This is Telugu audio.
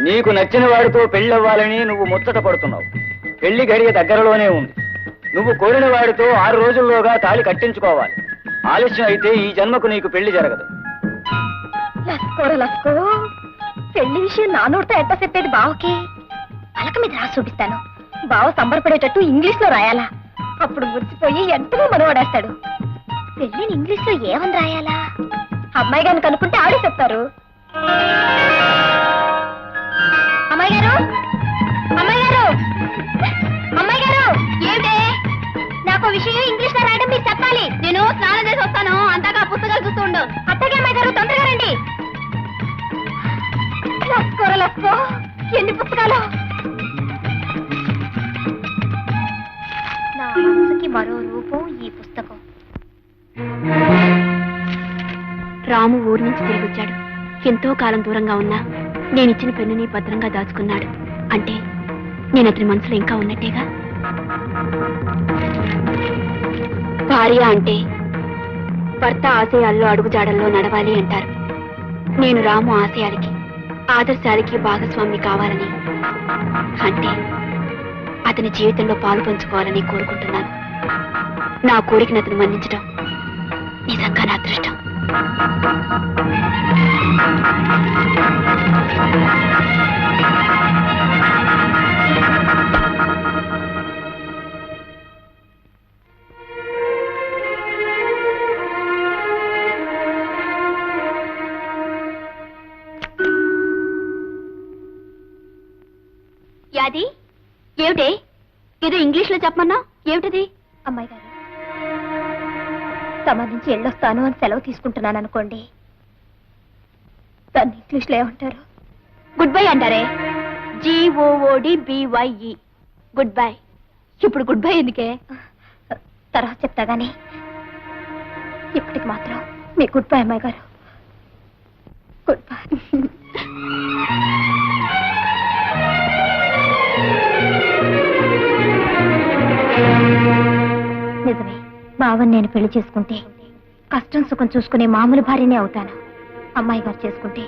నీకు నచ్చిన వాడితో పెళ్ళవ్వాలని నువ్వు ముచ్చట పడుతున్నావు. పెళ్ళి గడియ దగ్గరలోనే ఉంది. నువ్వు కోరిన వాడితో ఆరు రోజుల్లోగా తాళి కట్టించుకోవాలి. ఆలస్యం అయితే ఈ జన్మకు నీకు పెళ్ళి జరగదు. లస్కోర లస్కో. పెళ్ళి విషయం నానోడితో ఎట్ట చెప్పేది బావకి? పలక మీద రాసి చూపిస్తాను. బావ సంబరపడేటట్టు ఇంగ్లీష్లో రాయాలా? అప్పుడు మురిసిపోయి ఎంతలో మనవడేస్తాడు? పెళ్ళిని ఇంగ్లీష్లో ఏమని రాయాలా? అమ్మాయి గారిని కనుక్కుంటే ఆడే చెప్తారు. అమ్మాయి గారు అమ్మాయి గారు అమ్మాయి గారు ఏమిటే? నాకు విషయం ఇంగ్లీష్లో రాయడం మీరు చెప్పాలి. నేను స్నానం చేసి వస్తాను. అంతగా పుస్తకాలు చూస్తూ ఉండు. అత్తగా అమ్మాయి గారు తొందరగా రండి. లస్కోర లస్కో. ఎన్ని పుస్తకాలు? నా మనసుకి మరో రూపం ఈ పుస్తకం. రాము ఊరి నుంచి తిరిగి వచ్చాడు. ఎంతో కాలం దూరంగా ఉన్నా. నేనిచ్చిన పెన్నుని భద్రంగా దాచుకున్నాడు. అంటే నేను అతని మనసులో ఇంకా ఉన్నట్టేగా? భార్య అంటే భర్త ఆశయాల్లో అడుగుజాడల్లో నడవాలి అంటారు. నేను రాము ఆశయాలకి ఆదర్శాలకి భాగస్వామి కావాలని. అంటే అతని జీవితంలో పాలు పంచుకోవాలని కోరుకుంటున్నాను. నా కోరికను అతను మన్నించడం నిజంగా నా అదృష్టం. యాది? ఏమిటి? ఏదో ఇంగ్లీష్లో చెప్పమన్నా? ఏమిటిది? అమ్మాయి గారు తమ నుంచి వెళ్ళొస్తాను అని సెలవు తీసుకుంటున్నాను అనుకోండి. దాన్ని ఇంగ్లీష్లో ఏమంటారు? గుడ్ బై అంటారే. G O O D B Y E good bye. ఇప్పుడు గుడ్ బై ఎందుకే? తర్వాత చెప్తా గానీ ఇప్పటికి మాత్రం మీ గుడ్ బై అమ్మాయి గారు. Good bye. నిజమే. బావని నేను పెళ్ళి చేసుకుంటే కష్టం సుఖం చూసుకునే మామూలు భార్యనే అవుతాను. అమ్మాయి గారు చేసుకుంటే